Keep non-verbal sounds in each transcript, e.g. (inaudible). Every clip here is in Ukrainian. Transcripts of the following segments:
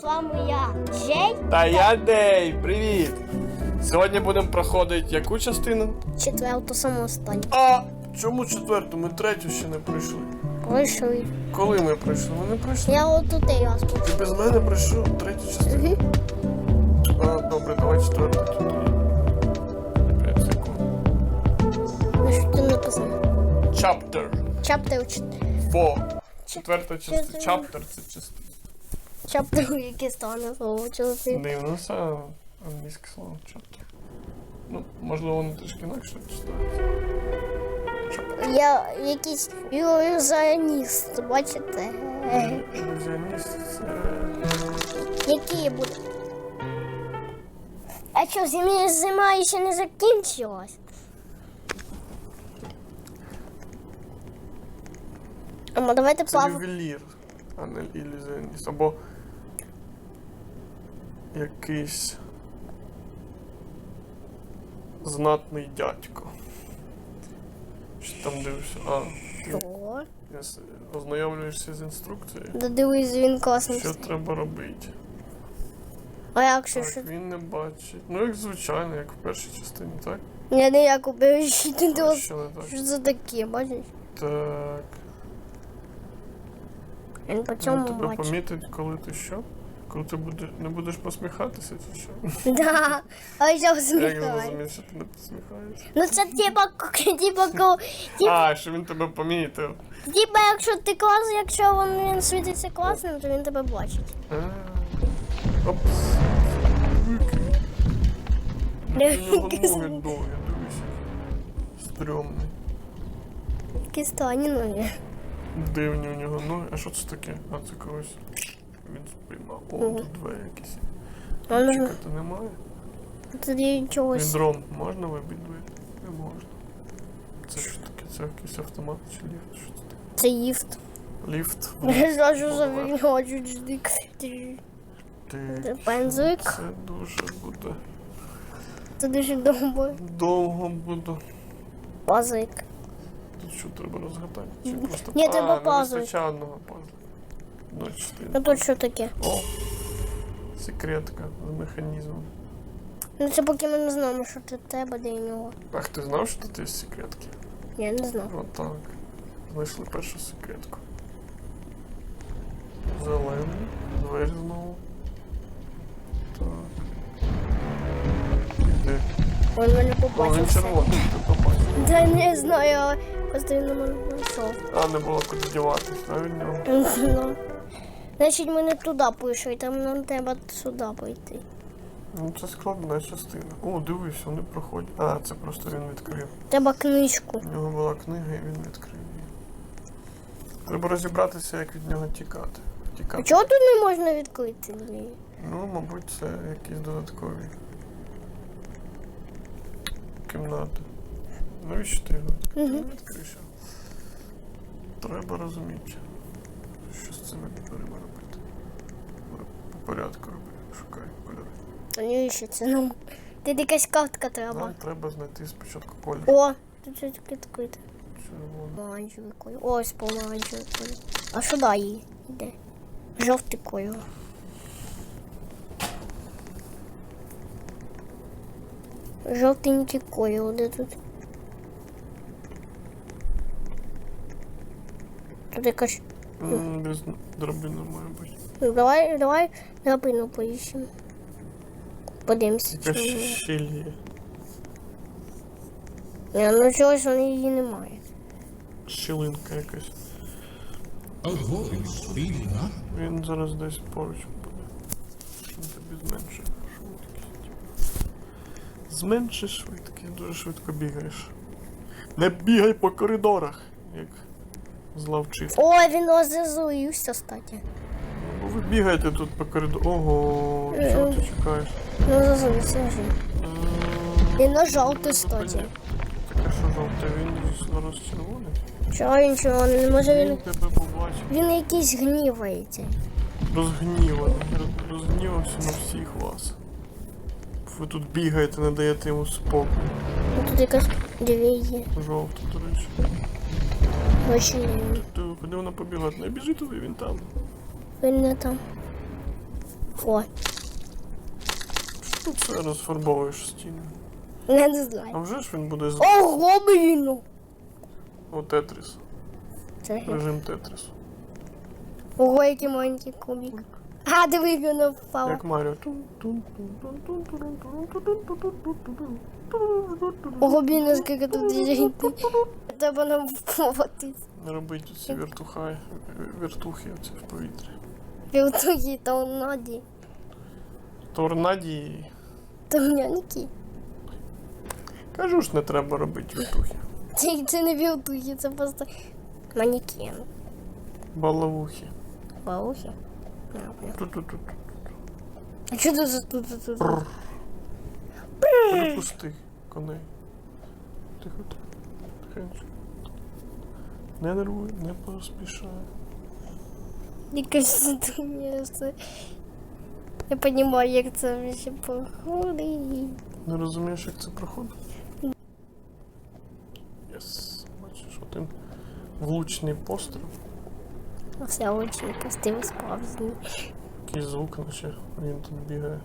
З вами я, Джей, Та я Дей, привіт! Сьогодні будемо проходити яку частину? четверту саму останню. А чому четверту? Ми третю ще не пройшли. Пройшли. Коли ми пройшли? Ми не пройшли. Я отут і раз. Ти без мене пройшов третю частину. А, добре, давай четверту тоді. П'ять секунд. Ну що? Chapter Чаптер, чт- 4. Четверта частина. Частина. Chapter це частина. Чаптер, яке стане слово? Дивно, це англійське слово chapter. Ну, можливо, воно трішки інакше читається. Chapter. Я якийсь ілюзіоніст, бачите? Ілюзіоніст це Які буде? А що, зима, зима ще не закінчилась? А давайте Це ювелір, а не ілюзіоніст. Або якийсь знатний дядько. Що там дивишся? А, ти Що? ознайомлюєшся з інструкцією. Да дивись, він класний. Що треба робити? А якщо що? Так, він не бачить. Ну, як звичайно, як в першій частині, так? Я не як убежище, ти А. Що не так? Що це таке, бачиш? Так. Він по Він цьому тебе бачить. помітить, коли ти що? Коли ти буде, не будеш посміхатися, чи що? Да, а я Як він усміхаю. зрозумів, що ти не посміхаєшся? Ну це типа, к- типа, ко- типа, А, що він тебе помітив. типа, якщо ти клас, якщо він, він світиться класним, то він тебе бачить. А, Опс. У нього ноги довгі, дивися. Стрьомний. Такі стані ноги. Дивні у нього ноги. А що це таке? А це когось. Він спіймав. О, Мгм. тут двері якісь. А Чекати ну, немає. Тоді чогось. Індром можна вибити двері? Не можна. Це що таке? Це якийсь автомат чи ліфт? Що це таке? Це їфт. Ліфт. (laughs) Я зразу завільгоджу дждик. Ти- Пензлик. Це дуже буде. Це дуже довго. буде. Довго буде. Пазик. Тут що треба розгадати? Чи просто Ні, треба А, не вистачає одного пазлика. 0,4. А ну, тут що таке? О! Секретка з механізмом. Ну це поки ми не знаємо, що це тебе де і нього. Ах, ти знав, що тут є секретки? Я не знав. От так. Знайшли першу секретку. Зелений, двері знову. Так. Іди. Он мене побачив. О, він червоний, ти побачив. Да не знаю, просто він на мене знайшов. А, не було куди діватись, да, від нього? Ну. Значить, ми не туди пішли, там нам треба сюди пойти. Ну, це складна частина. О, дивись, вони проходять. А, це просто він відкрив. Треба книжку. У нього була книга і він відкрив її. Треба розібратися, як від нього тікати. А чого тут не можна відкрити? Ну, мабуть, це якісь додаткові кімнати. Навіщо ти його відкрив? Мгм. Ну, Треба розуміти, з цими дверима робити. По порядку роби, шукай кольори. А не ще це нам. Тут якась картка треба. Нам треба знайти спочатку колір О, тут щось відкрите. червоний. Помаранчевий кольор. Ось помаранчевий кольор. А сюди її йде. Жовтий кольор. Жовтенький кольор, де тут? Тут якась. М, Без драбини має бути. Давай, давай драбину поїщемо. Подивимося, чи Якась вона є. щіль є. Ні, ну чогось вони її немає. Щілинка якась. Огонь спільна. Він зараз десь поруч буде. Він тобі зменшує швидкість. Зменши швидкість, дуже швидко бігаєш. Не бігай по коридорах, як вчителька. О, він озазуївся, статі. Бо ви бігаєте тут по коридору. Ого, чого ти чекаєш? Ну, озазуївся вже. І на жовтий статі. Таке що жовте, він зараз червоний. Чого він чого не може Він він. тебе побачив. Він якийсь гнівається. Розгніваний, розгнівався на всіх вас. Ви тут бігаєте, не даєте йому спокою. Ну, Тут якась дві є. Жовто, до речі. Є. Ти куди вона побігла? Не біжи туди, він там. Він не там. О, Що це розфарбовуєш стіни? я не А знаю. вже ж він буде з Ого, блін! О, Тетріс. Це Режим Тетрісу. Ого, який маленький кубик. А, диви, воно впало. Як Маріо. Ого, блін, наскільки тут дітей. Треба нам впливати. Робить ці вертухай, вертухи оці в повітрі. Білтуги та наді. Торнадії. Том'янки. Кажу ж, не треба робити вертухи. Це, це не білтуги, це просто манікен. Балавухи. Понятно. Тут-тут-тут. А за тут? тут, тут? Перепусти коней. Тихо, тихо. Тихенько. Не нервуй, не поспішай. Якось тут місце. Я розумію, як це ще походить. Не розумієш, як це проходить? Єс. Бачиш, один влучний постріл. Все очень пустив справжній. Який звук, наче він тут бігає.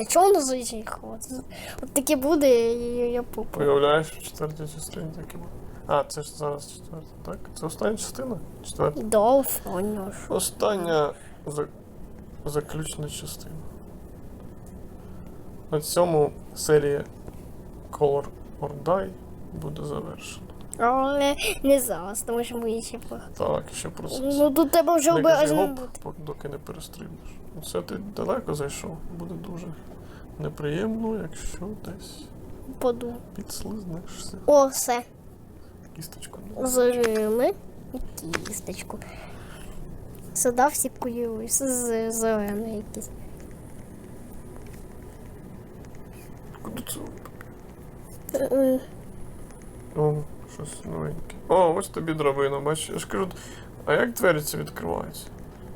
Та чого воно ходить? От таке буде, і я, попу. Уявляєш, в четвертій частині таке буде. А, це ж зараз четверта, так? Це остання частина? Четверта. Довго ж. Остання за... заключна частина. На цьому серія Color or Die буде завершена. Але не зараз, тому що ми ще по. Так, ще процес. Ну тут треба вже Не кажи доки не перестрибнеш. Це ти далеко зайшов. Буде дуже неприємно, якщо десь Поду. підслизнешся. О, все. Кісточку не Зажими і кісточку. Сюди всі куюсь з зеленої якісь. Куди це? Е, О, щось новеньке. О, ось тобі драбина, бачиш. Я ж кажу, а як двері ці відкриваються?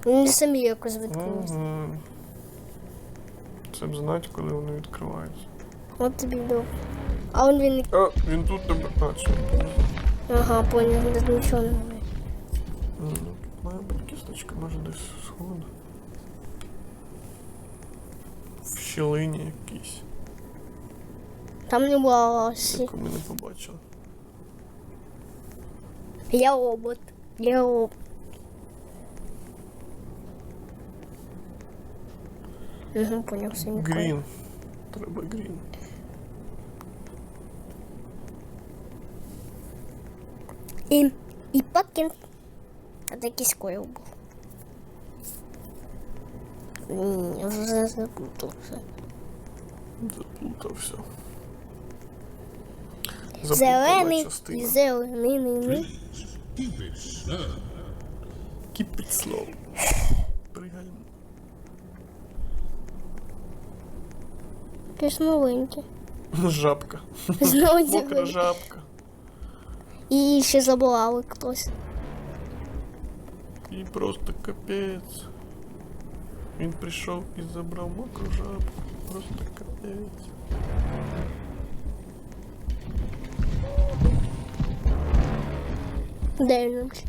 Вони самі якось відкрилися. Мгм. Це б знати, коли вони відкриваються. От тобі до. А он він. А, він тут тебе. А, чи? Ага, понял, тут нічого немає. Має бути кісточка, може десь схована. В щілині якійсь, Там не було осі. яку ми не побачили. Я робот. Я робот. Угу, понял, все не Грін. Треба грін. І, і пакін. А де якийсь койл був. Ні, я вже заплутався. Заплутався. Зелений і частина. зелений. ні, ні. Keep it slow. Keep it slow. Пригай. Якийсь маленький. Жабка. Знову Мокра зелений. жабка. І ще забували хтось. І просто капець. Він прийшов і забрав мокру жабку. Просто капець. Де він вообще?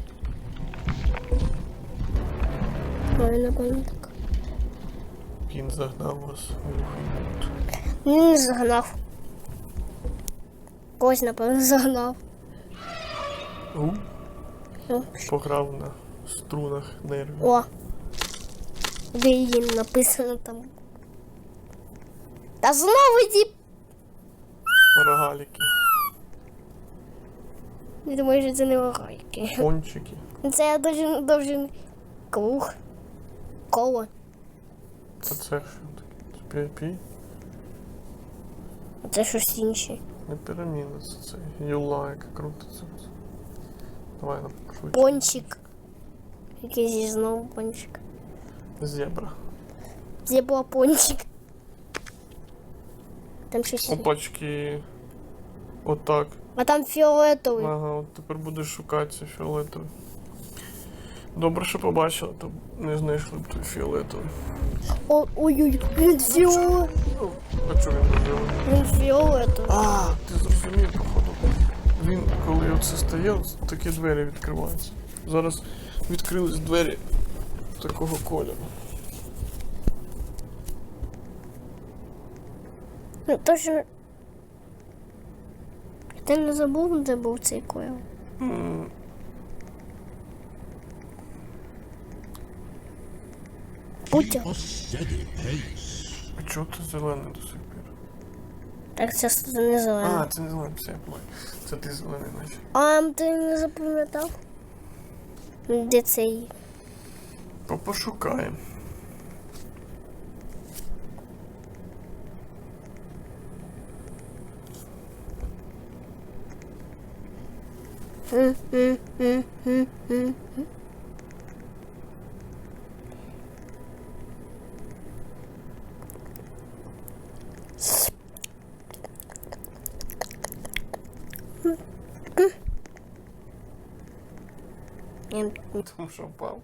Ой, напевно так. Він загнав вас у кут. Він не загнав. Когось, напевно, загнав. У, О, пограв на струнах нервів. О. Де її написано там. Та знову ті. Рогаліки, думаю, що це не логайки. пончики. Це довжин, довжин круг. Коло. А це що таке? Це пі А це щось інше. Не піраміда, це це юла, яка крутиться. Давай нам швидше. Пончик. Якийсь знову пончик. Зебра. Зебла пончик. Там щось. є. Опачки. Отак. А там фіолетовий. Ага, от тепер будеш шукати цей фіолетовий. Добре, що побачила, то не знайшли б той фіолетовий. Ой-ой, він фіолетовий. А чого він робив? Він фіолетовий. А, ти зрозумів, походу. Він, коли оце стає, такі двері відкриваються. Зараз відкрились двері такого кольору. Ну, то, що ти не забув, де був цей койл? М, Путя. А чого ти зелений до сих пір? Так це не А, зелено. це не зелений, все, я понял. Це ти зелений наче. А ти не запам'ятав? Де цей? То пошукаємо. М, м, м, м, м. Ем, Тому що впав.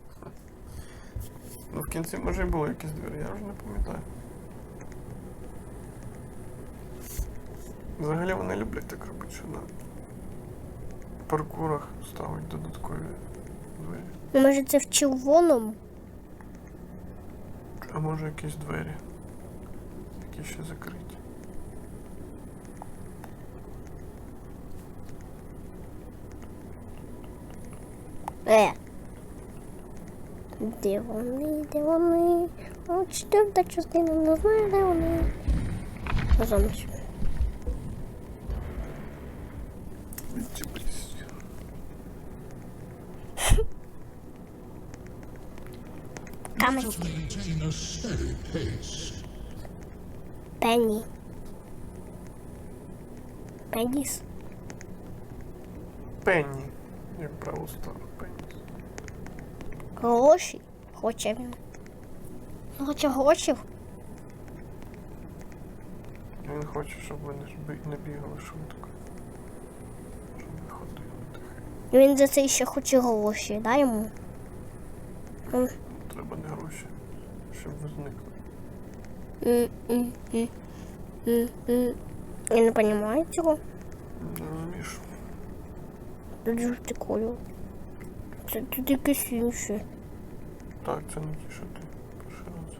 Ну, в кінці може і було якісь двері, я вже не пам'ятаю. Взагалі вони люблять так робити, що на паркурах ставить додаткові двері. ну, Може це в червоному? А може якісь двері, які ще закриті. Е. Де вони, де вони? О, четверта частина, не знаю, де вони. Замість. Pace. Пенні. Пеніс. Пенні. Як правило, стало пенні. Гроші. Хоче він. Ну, Хоче грошей. Він хоче, щоб би- не бігали швидко. Щоб не ходили тихо. Він за це ще хоче гроші, дай йому. М, Треба не гроші, щоб ви зникли. Я не розумію цього. Не розумієш? Тут же прикольно. Це тут якесь інше. Так, це не ті, що ти перший раз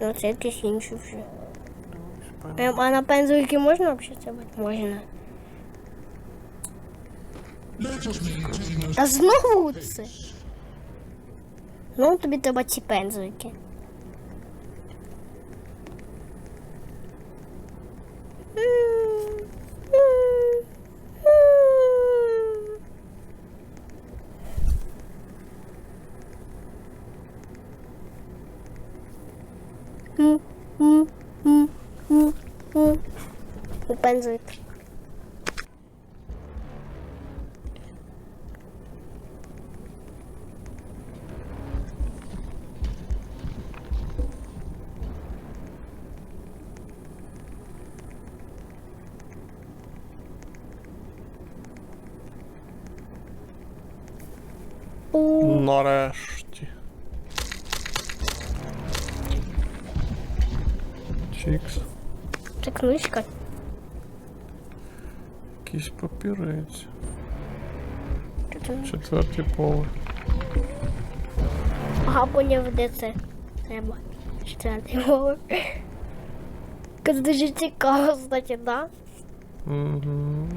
Ну, це якесь інше вже. дивись. Ем, а на пензлики можна взагалі це бути? Можна. Та знову це. Ну, тобі треба ці пензлики. Пензлик. Нарешті. Чікс. Це книжка. Якийсь папірець. Четвертий поверх. Ага, поняв, де це. Треба. Четвертий поверх. Це дуже цікаво, кстати, да? Угу.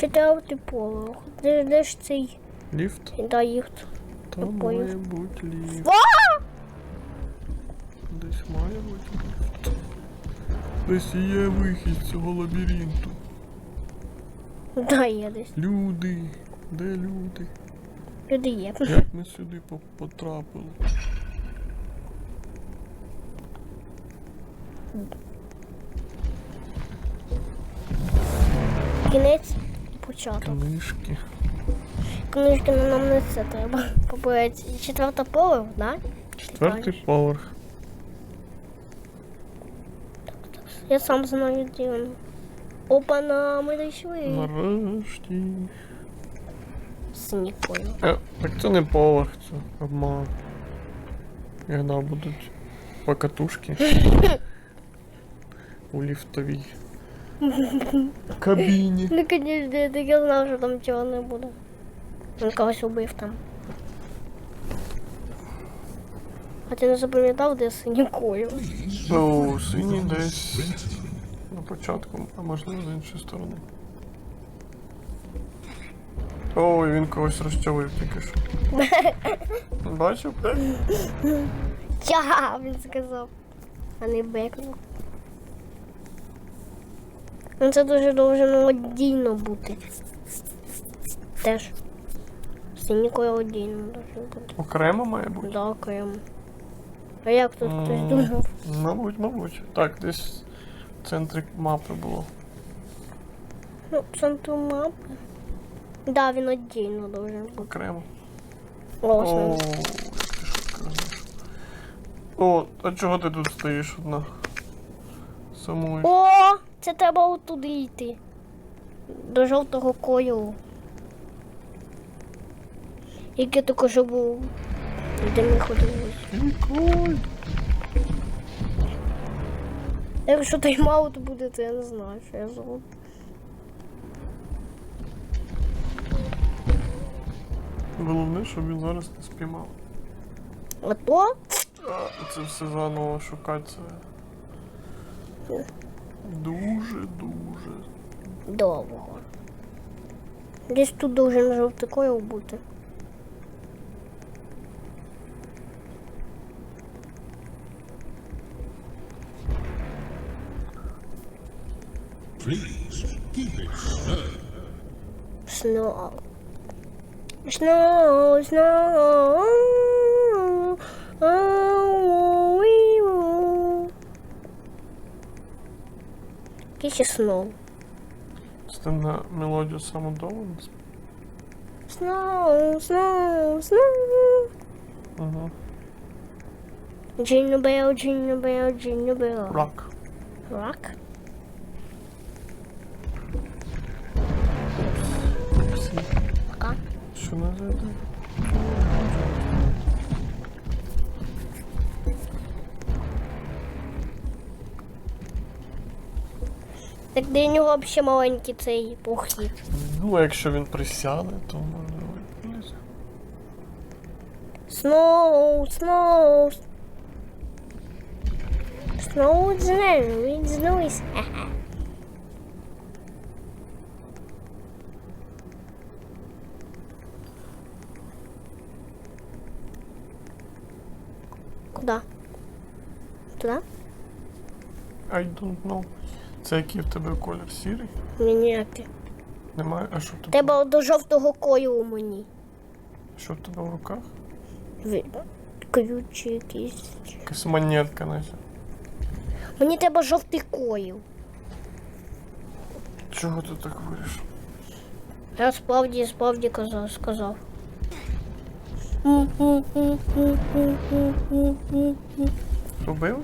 Четвертий поверх. Де, де ж цей? Ліфт? Да, їх. Там поняв. має бути ліфт. Десь має бути ліфт. Десь є вихід з цього лабіринту. Да, є десь. Люди. Де люди? Люди є. Як ми сюди по- потрапили? Кінець початок. Книжки. Книжки ну, нам не це треба. Побити. Четвертий поверх, да? Четвертий поверх. Я сам знаю, де він. Опа-на, ми дійшли. Нарешті. Синій понял. Е, так це не поверх, це обман. Іноді будуть покатушки. (laughs) У ліфтовій Кабіні. Ну, конечно, я так я знав, що там цього не буде. Він когось убив там. А ти не запам'ятав, де синякою? Ну, синій десь на початку, а можливо з іншої сторони. Ой, він когось розчавив тільки що. Бачив? Я, він сказав. А не бекнув. Ну це дуже должно одійно бути. Теж. Синікою одійно должно бути. Окремо має бути. Да, окремо. А як тут хтось М, думав? Мабуть, мабуть. Так, десь в центрі мапи було. Ну, центру мапи. Да, він одійно бути. Окремо. О, як ти швидко знаєш. О, а чого ти тут стоїш одна? Самою. О, це треба отуди йти. До жовтого кольору. Яке тільки що був. Де ми ходили. Якщо тайм-аут буде, то я не знаю, що я зроблю. Головне, щоб він зараз не спіймав. А то це все заново шукати це. Дуже, дуже. довго. Десь тут должен жовтий кольор бути. Please keep it slow. Snow. Snow, snow. Ще snow? Це на мелодію саму довго? Snow, snow, snow. Угу. Jingle bell, jingle bell, jingle bell. Рак. Rock? Пока. Що називається? Так для нього взагалі маленький цей похід. Ну, а якщо він присяде, то може вилізе. Snow, snow. Snow is there. Куда? Туда? I don't know. Це який в тебе колір сірий? Ні, ніякий. Немає? А що в тебе? Треба до жовтого кольору мені. Що в тебе в руках? Ви- Ключі якісь. Якась монетка, наче. Мені треба жовтий колір. Чого ти так вирішив? Я справді, справді казав, сказав. Робив?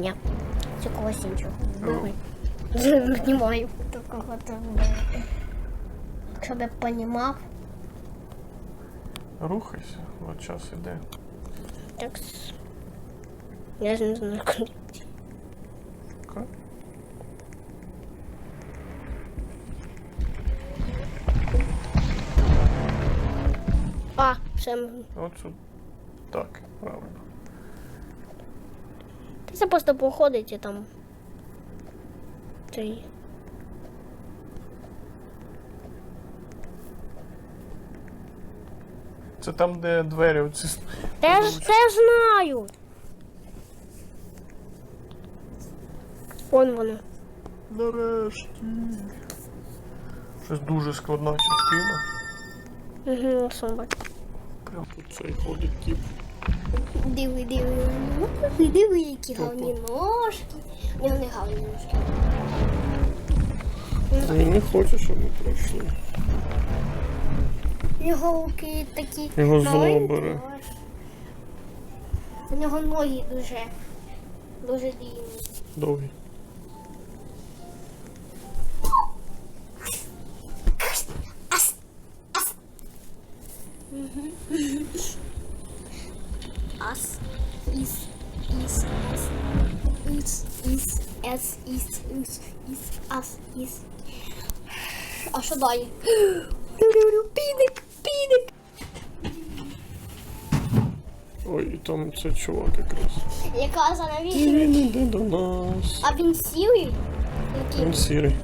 Ні, це когось іншого. Давай. (laughs) Знімаю такого там. Щоб я понімав, Рухайся, от час іде. так. Я ж не знаю, куди. А, все. От. Так, правильно. Це просто походить і там. Цей. Це там, де двері оці. с- ж це знаю. Вон воно. Нарешті. Щось дуже складна частина. Угу, собак. Прям тут цей ходить тип. Диви, диви, диви, диви, які гарні ножки. У нього не гарні ножки. Він не хоче, щоб ми пройшли. Його руки такі. Його зло бере. У нього ноги дуже, дуже длинні. Довгий. Іс, іс, іс, ас, іс. А що далі? Підик, підик. Ой, і там це чувак якраз. Яка іде до нас. А він сірий? Він сірий.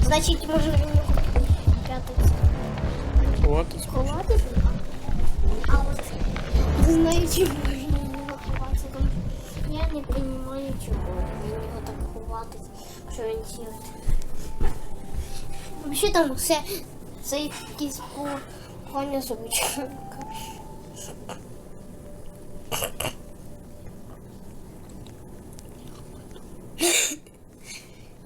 Значить, може в нього прятатися. Ховатись. Ховатися? А от не знаю, чи можна в нього ховатися. Я не розумію, чого ховатись, що він сірий. Взагалі там все, це якийсь поганий звуч.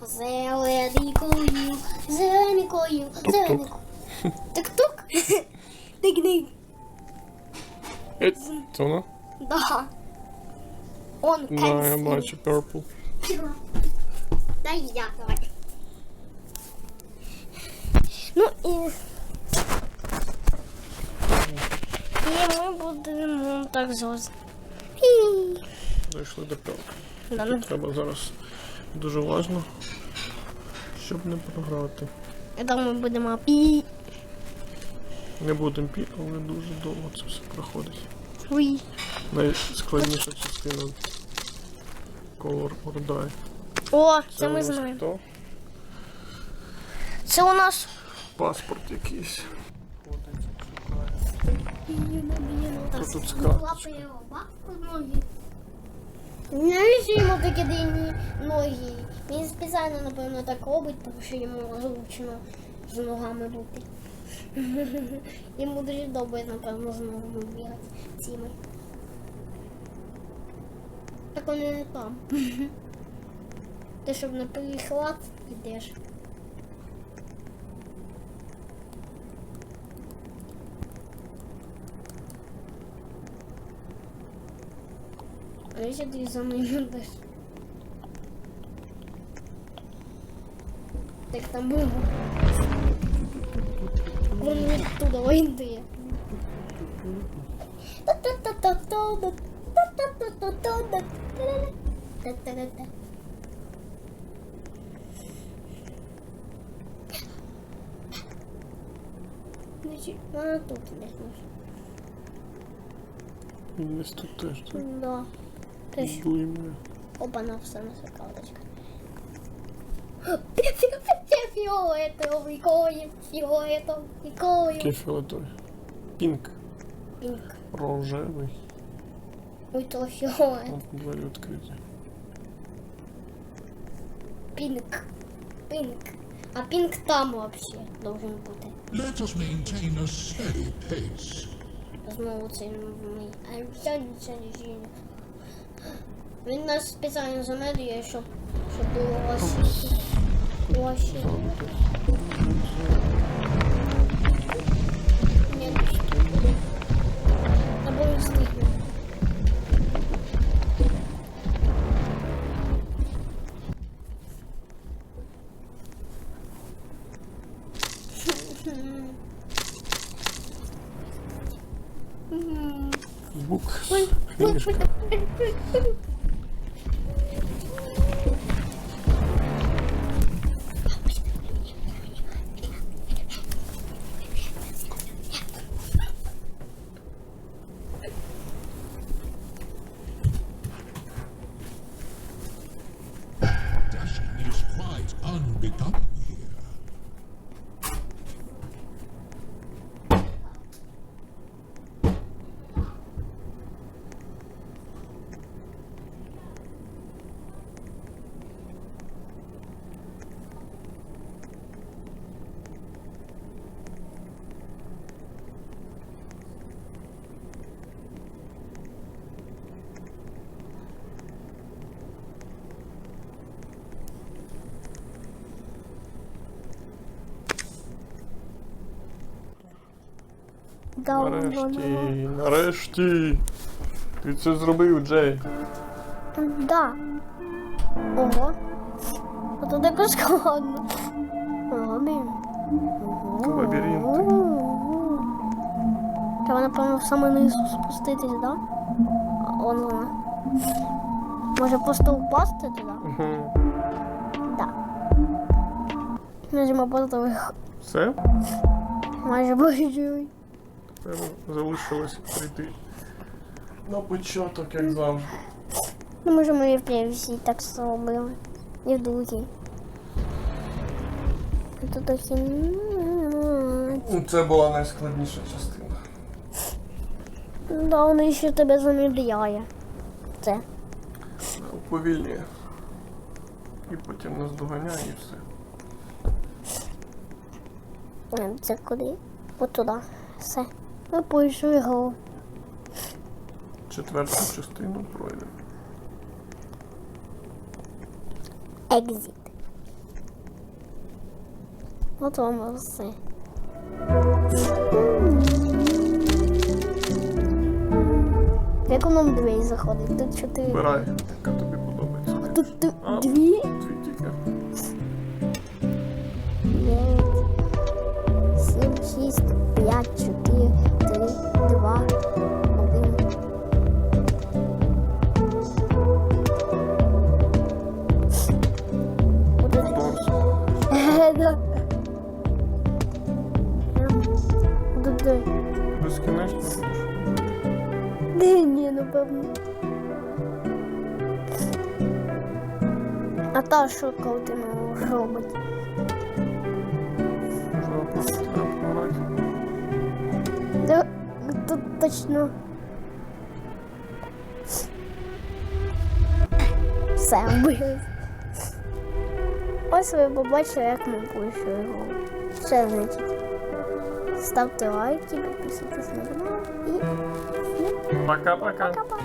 Зеленикою, зеленикою, зеленикою. Тук-тук. Тик-ник. Е, Це вона? Да. Он Да, я бачу, Purple. Дай я, давай. Ну і... І ми будемо так зоз. Дійшли до п'ятки. Да, ну, Треба зараз дуже уважно, щоб не програти. там ми будемо пі. Не будемо пі, але дуже довго це все проходить. Уй. Найскладніша частина Color or Die. О, це у ми знаємо. хто? Це у нас... Паспорт якийсь. Що тут з? Навіщо йому такі дивні ноги? Він спеціально, напевно, так робить, тому що йому зручно з ногами бути. (laughs) Йому дуже добре, напевно, з ногами бігати цими. Так вони не там. (laughs) Ти щоб на перехват йдеш. А якщо ти за мною (laughs) йдеш? Так там було. Він не туди вийде. Значить, вона тут десь може. Він десь тут теж так Да. Теж блимає. Опа, на все на закладочка. Фіолетовий коїв, фіолетовий коїв. Який фіолетовий. Пінк. Пінк. Рожевий. Ой, то фіолет. От двері відкриті. Пінк. Пінк. А пінк там вообще должен бути. Let us maintain a steady pace. Знову цей мій. А все жінка. Він нас спеціально замедлює, щоб, щоб було освіти. Ось. Ні, не встигне. Або встигне. Бук. Нарешті, нарешті. Ти це зробив, Джей. Да. Ого. А то так складно. Лабіринти. Треба, напевно, в саме низу спуститись, да? А, Он вона. Може просто впасти туди? Мгм. Да. Майже ми просто вих- Все? майже вижили. Треба залишилось прийти На початок, як завжди. Ну, може, ми і в привісі так зробили. І в другій. Тут такі. Ну, Це була найскладніша частина. Да, воно ще тебе замедляє. Це. Уповільнює. І потім нас доганяє і все. Е, Це куди? От туди. Все. Ми пройшли гру. Четверту частину пройдемо. Екзит. От вам все. Як в двері заходить? Тут чотири. Вибирай, яка тобі подобається. Тут д- А. дві? Дві тільки. П'ять, сім, шість, п'ять, чотири, Що Каутина робить? Да, тут точно. Все, вбили. Ось ви побачили, як ми пройшли гру. Все, значить. Ставте лайки, підписуйтесь на канал і Пока-пока. пока-пока.